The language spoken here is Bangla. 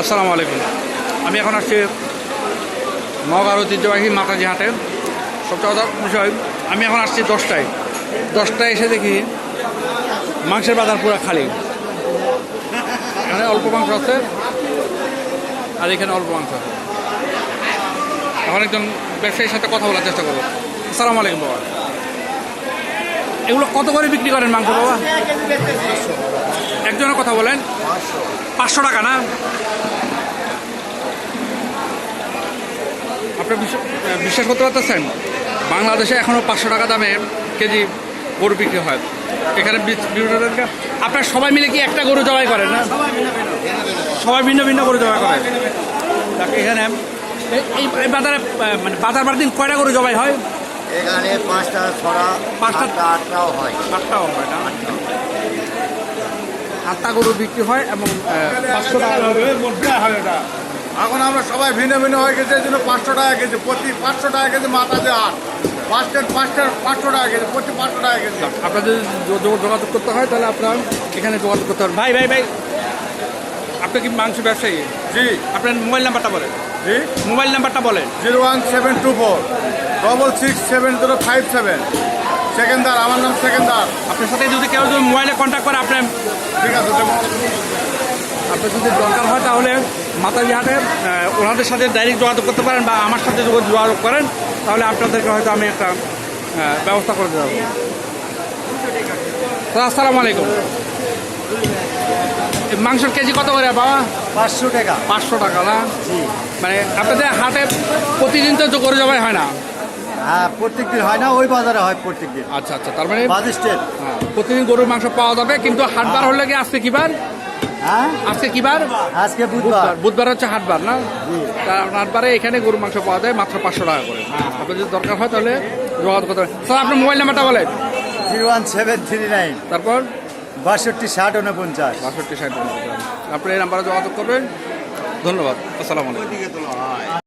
আসসালামু আলাইকুম। আমি এখন আসছি নগাঁর ঐতিহ্যবাহী মাতাজি হাটে। সবচেয়ে কথা বিষয়, আমি এখন আসছি দশটায়। দশটায় এসে দেখি মাংসের বাজার পুরো খালি। এখানে অল্প মাংস আছে, আর এখানে অল্প মাংস এখন একজন ব্যবসায়ীর সাথে কথা বলার চেষ্টা করব। আসসালামু আলাইকুম, বাবা। এগুলো কত করে বিক্রি করেন মাংস, বাবা? একজনের কথা বলেন। পাঁচশো টাকা না? আপনি বিশ্ব- বিশ্বাস করতে পারতেছেন? বাংলাদেশে এখনও পাঁচশো টাকা দামে কেজি গরু বিক্রি হয়। এখানে বিভিন্ন আপনার সবাই মিলে কি একটা গরু জবাই করেন না? সবাই ভিন্ন ভিন্ন গরু জবাই করে। তাকে এখানে এই- বাজারে মানে বাজার বার দিন কয়টা গরু জবাই হয়? এখানে পাঁচটা ছড়া পাঁচটা- আটটাও হয়। আটটাও হয় না? আটটা গরু বিক্রি হয় এবং পাঁচশো টাকা এখন আমরা সবাই ভিন্ন ভিন্ন হয়ে গেছে এই জন্য পাঁচশো টাকা কেজি প্রতি পাঁচশো টাকা কেজি মাথা দিয়ে আট পাঁচটা পাঁচটা পাঁচশো টাকা কেজি প্রতি পাঁচশো টাকা কেজি। আপনার যদি যোগাযোগ করতে হয় তাহলে আপনার এখানে যোগাযোগ করতে হবে ভাই ভাই ভাই আপনি কি মাংস ব্যবসায়ী? জি। আপনার মোবাইল নাম্বারটা বলেন। জি। মোবাইল নাম্বারটা বলেন। Zero one seven two four double six seven zero five seven. Sekender আমার নাম সেকেন্দার। আপনার সাথে যদি কেউ যদি মোবাইলে কন্ট্যাক্ট করে আপনার ঠিক আছে যদি দরকার হয় তাহলে মাতাজি হাটে আহ, ওনাদের সাথে ডাইরেক্ট যোগাযোগ করতে পারেন বা আমার সাথে যোগ- যোগাযোগ করেন তাহলে আপনাদেরকে হয়তো আমি একটা ব্যবস্থা করে দেবো। আসসালামু আলাইকুম। এই মাংসের কেজি কত করে বাবা? পাঁচশো টাকা। পাঁচশো টাকা না? মানে আপনাদের হাটে প্রতিদিন তো গরু জবাই হয় না? হ্যাঁ প্রত্যেক দিন হয় না ওই বাজারে হয় প্রত্যেক দিন আচ্ছা আচ্ছা তার মানে হ্যাঁ, প্রতিদিন গরুর মাংস পাওয়া যাবে কিন্তু হাটবার হলে কি আজকে কিবার হ্যাঁ আজকে কি বার? আজকে বুধবার। বুধবার। হচ্ছে হাটবার না? হাটবারে এখানে গরুর মাংস পাওয়া যায় মাত্র পাঁচশো টাকা করে। আপনার যদি দরকার হয় তাহলে যোগাযোগ করতে হবে স্যার আপনার মোবাইল নাম্বারটা বলেন। Zero one seven three nine. তারপর? বাষট্টি ষাট উনপঞ্চাশ বাষট্টি ষাট উনপঞ্চাশ আপনি এই নাম্বারে যোগাযোগ করবেন। ধন্যবাদ। আসসালামু আলাইকুম।